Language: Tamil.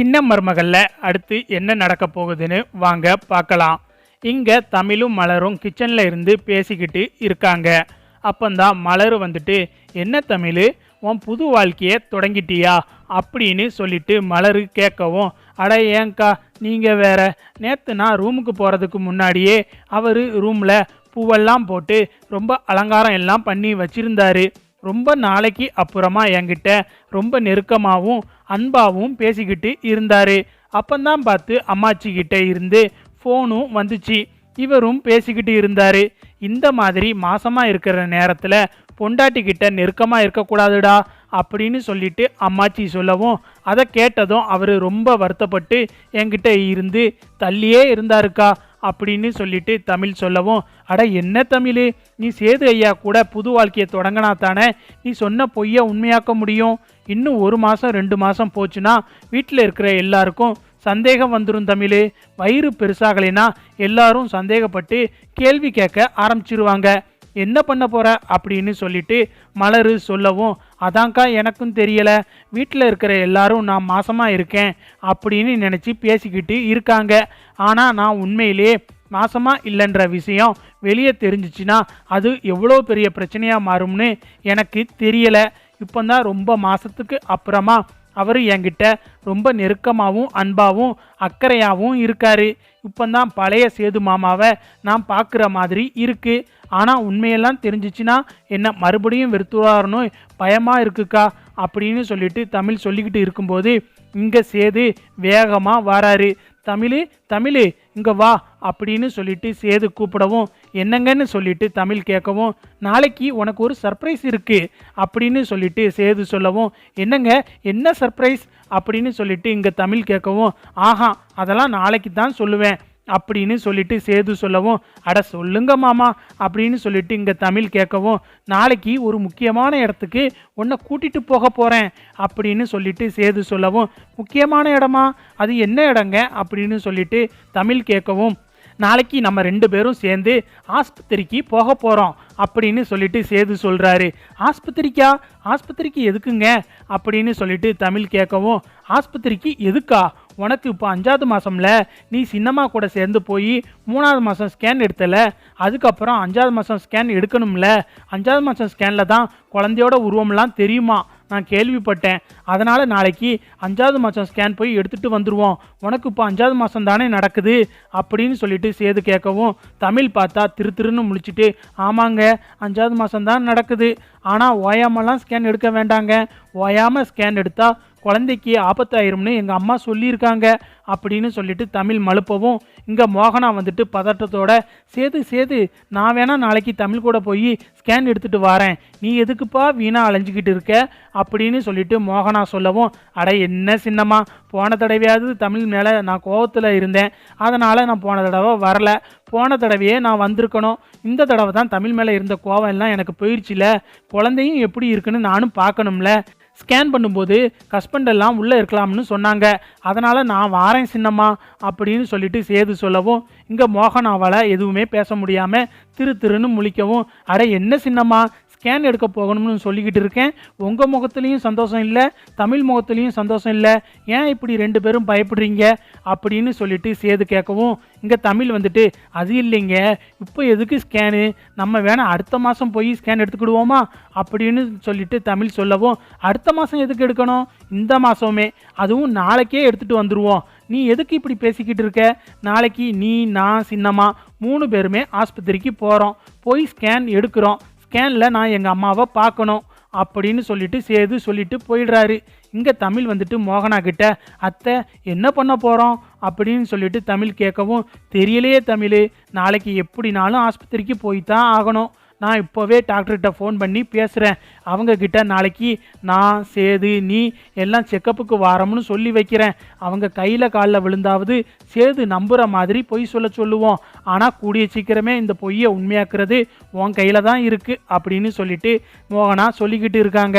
சின்ன மருமகளில் அடுத்து என்ன நடக்க போகுதுன்னு வாங்க பார்க்கலாம். இங்கே தமிழும் மலரும் கிச்சனில் இருந்து பேசிக்கிட்டு இருக்காங்க. அப்போந்தான் மலர் வந்துட்டு என்ன தமிழ்? உன் புது வாழ்க்கையை தொடங்கிட்டியா? அப்படின்னு சொல்லிட்டு மலர் கேட்கவும் அட ஏங்க்கா நீங்கள் வேற. நேற்று நான் ரூமுக்கு போகிறதுக்கு முன்னாடியே அவர் ரூமில் பூவெல்லாம் போட்டு ரொம்ப அலங்காரம் எல்லாம் பண்ணி வச்சிருந்தாரு. ரொம்ப நாளைக்கு அப்புறமா என்கிட்ட ரொம்ப நெருக்கமாகவும் அன்பாகவும் பேசிக்கிட்டு இருந்தார். அப்பந்தான் பார்த்து அம்மாச்சிக்கிட்ட இருந்து ஃபோனும் வந்துச்சு. இவரும் பேசிக்கிட்டு இருந்தார். இந்த மாதிரி மாசமாக இருக்கிற நேரத்தில் பொண்டாட்டி கிட்ட நெருக்கமாக இருக்கக்கூடாதுடா அப்படின்னு சொல்லிட்டு அம்மாச்சி சொல்லவும் அதை கேட்டதும் அவர் ரொம்ப வருத்தப்பட்டு என்கிட்ட இருந்து தள்ளியே இருந்தாருக்கா. அப்படின்னு சொல்லிட்டு தமிழ் சொல்லவும் அட என்ன தமிழ்? நீ சேது ஐயா கூட புது வாழ்க்கையை தொடங்கினா தானே? நீ சொன்ன பொய்யை உண்மையாக்க முடியும்? இன்னும் ஒரு மாதம் ரெண்டு மாதம் போச்சுன்னா வீட்டில் இருக்கிற எல்லாருக்கும் சந்தேகம் வந்துடும் தமிழ். வயிறு பெருசாகலைன்னா எல்லாரும் சந்தேகப்பட்டு கேள்வி கேட்க ஆரம்பிச்சிருவாங்க. என்ன பண்ண போகிற அப்படின்னு சொல்லிட்டு மலரு சொல்லவும் அதான்க்கா எனக்கும் தெரியலை. வீட்டில் இருக்கிற எல்லாரும் நான் மாசமாக இருக்கேன் அப்படின்னு நினச்சி பேசிக்கிட்டு இருக்காங்க. ஆனால் நான் உண்மையிலேயே மாசமாக இல்லைன்ற விஷயம் வெளியே தெரிஞ்சிச்சுன்னா அது எவ்வளோ பெரிய பிரச்சனையாக மாறும்னு எனக்கு தெரியலை. இப்போ தான் ரொம்ப மாதத்துக்கு அப்புறமா அவர் என்கிட்ட ரொம்ப நெருக்கமாகவும் அன்பாகவும் அக்கறையாகவும் இருக்காரு. இப்போந்தான் பழைய சேது மாமாவை நான் பார்க்குற மாதிரி இருக்கு. ஆனால் உண்மையெல்லாம் தெரிஞ்சிச்சுன்னா என்ன மறுபடியும் வெறுத்துவாரனோ? பயமாக இருக்குக்கா அப்படின்னு சொல்லிட்டு தமிழ் சொல்லிக்கிட்டு இருக்கும்போது இங்கே சேது வேகமாக வராரு. தமிழ் தமிழ் இங்கே வா அப்படின்னு சொல்லிட்டு சேது கூப்பிடவும் என்னங்கன்னு சொல்லிட்டு தமிழ் கேட்கவும் நாளைக்கு உனக்கு ஒரு சர்ப்ரைஸ் இருக்குது அப்படின்னு சொல்லிட்டு சேது சொல்லவும் என்னங்க என்ன சர்ப்ரைஸ் அப்படின்னு சொல்லிட்டு இங்கே தமிழ் கேட்கவும் ஆஹா அதெல்லாம் நாளைக்கு தான் சொல்லுவேன் அப்படின்னு சொல்லிட்டு சேது சொல்லவும் அட சொல்லுங்க மாமா அப்படின்னு சொல்லிட்டு இங்கே தமிழ் கேட்கவும் நாளைக்கு ஒரு முக்கியமான இடத்துக்கு உன்னை கூட்டிகிட்டு போக போகிறேன் அப்படின்னு சொல்லிட்டு சேது சொல்லவும் முக்கியமான இடமா? அது என்ன இடங்க? அப்படின்னு சொல்லிட்டு தமிழ் கேட்கவும் நாளைக்கு நம்ம ரெண்டு பேரும் சேர்ந்து ஆஸ்பத்திரிக்கு போக போகிறோம் அப்படின்னு சொல்லிட்டு சேது சொல்கிறாரு ஆஸ்பத்திரிக்கா? ஆஸ்பத்திரிக்கு எதுக்குங்க? அப்படின்னு சொல்லிட்டு தமிழ் கேட்கவும் ஆஸ்பத்திரிக்கு எதுக்கா? உனக்கு இப்போ அஞ்சாவது மாதம்ல நீ சின்னம்மா கூட சேர்ந்து போய் மூணாவது மாதம் ஸ்கேன் எடுத்தலை அதுக்கப்புறம் அஞ்சாவது மாதம் ஸ்கேன் எடுக்கணும்ல அஞ்சாவது மாதம் ஸ்கேனில் தான் குழந்தையோட உருவம்லாம் தெரியுமா? நான் கேள்விப்பட்டேன். அதனால் நாளைக்கு அஞ்சாவது மாதம் ஸ்கேன் போய் எடுத்துகிட்டு வந்துடுவோம் உனக்கு இப்போ அஞ்சாவது மாதம் தானே நடக்குது அப்படின்னு சொல்லிட்டு சேது கேட்கவும் தமிழ் பார்த்தா திரு திருன்னு முழிச்சிட்டு ஆமாங்க அஞ்சாவது மாதம் தான் நடக்குது. ஆனால் ஓயாமலாம் ஸ்கேன் எடுக்க வேண்டாங்க. ஓயாமல் ஸ்கேன் எடுத்தால் குழந்தைக்கு ஆபத்தாயிரும்னு எங்கள் அம்மா சொல்லியிருக்காங்க. அப்படின்னு சொல்லிட்டு தமிழ் மழுப்பவும் இங்கே மோகனா வந்துட்டு பதட்டத்தோட சேது சேது நான் வேணா நாளைக்கு தமிழ் கூட போய் ஸ்கேன் எடுத்துகிட்டு வரேன். நீ எதுக்குப்பா வீணாக அலைஞ்சிக்கிட்டு இருக்க? அப்படின்னு சொல்லிட்டு மோகனா சொல்லவும் அட என்ன சின்னம்மா. போன தடவையாவது தமிழ் மேலே நான் கோவத்தில் இருந்தேன். அதனால் நான் போன தடவை வரல. போன தடவையே நான் வந்திருக்கணும். இந்த தடவை தான் தமிழ் மேலே இருந்த கோவம் எல்லாம் எனக்கு போயிடுச்சுல குழந்தையும் எப்படி இருக்குன்னு நானும் பார்க்கணும்ல. ஸ்கேன் பண்ணும்போது ஹஸ்பண்ட் எல்லாம் உள்ளே இருக்கலாம்னு சொன்னாங்க. அதனால் நான் வாரேன் சின்னம்மா அப்படின்னு சொல்லிட்டு சேது சொல்லவும் இங்கே மோகனாவால் எதுவுமே பேச முடியாமல் திரு திருன்னு முழிக்கவும் அட என்ன சின்னம்மா? ஸ்கேன் எடுக்க போகணும்னு சொல்லிக்கிட்டு இருக்கேன். உங்கள் முகத்துலேயும் சந்தோஷம் இல்லை தமிழ் முகத்துலேயும் சந்தோஷம் இல்லை. ஏன் இப்படி ரெண்டு பேரும் பயப்படுறீங்க? அப்படின்னு சொல்லிட்டு சேது கேட்கவும் இங்கே தமிழ் வந்துட்டு அது இல்லைங்க இப்போ எதுக்கு ஸ்கேனு நம்ம வேணால் அடுத்த மாதம் போய் ஸ்கேன் எடுத்துக்கிடுவோமா? அப்படின்னு சொல்லிட்டு தமிழ் சொல்லவும் அடுத்த மாதம் எதுக்கு எடுக்கணும்? இந்த மாதமே அதுவும் நாளைக்கே எடுத்துகிட்டு வந்துடுவோம் நீ எதுக்கு இப்படி பேசிக்கிட்டு இருக்க? நாளைக்கு நீ நான் சின்னம்மா மூணு பேருமே ஆஸ்பத்திரிக்கு போகிறோம் போய் ஸ்கேன் எடுக்கிறோம். ஸ்கேனில் நான் எங்கள் அம்மாவை பார்க்கணும் அப்படின்னு சொல்லிட்டு சேது சொல்லிட்டு போயிடுறாரு. இங்கே தமிழ் வந்துட்டு மோகனா கிட்ட அத்தை என்ன பண்ண போகிறோம் அப்படின்னு சொல்லிட்டு தமிழ் கேட்கவும் தெரியலையே தமிழ் நாளைக்கு எப்படினாலும் ஆஸ்பத்திரிக்கு போய் தான் ஆகணும். நான் இப்போவே டாக்டர்கிட்ட ஃபோன் பண்ணி பேசுகிறேன் அவங்கக்கிட்ட நாளைக்கு நான் சேது நீ எல்லாம் செக்கப்புக்கு வாரம்னு சொல்லி வைக்கிறேன். அவங்க கையில் காலில் விழுந்தாவது சேது நம்புகிற மாதிரி பொய் சொல்ல சொல்லுவோம். ஆனால் கூடிய சீக்கிரமே இந்த பொய்யை உண்மையாக்குறது உன் கையில் தான் இருக்குது அப்படின்னு சொல்லிட்டு மோகனா சொல்லிக்கிட்டு இருக்காங்க.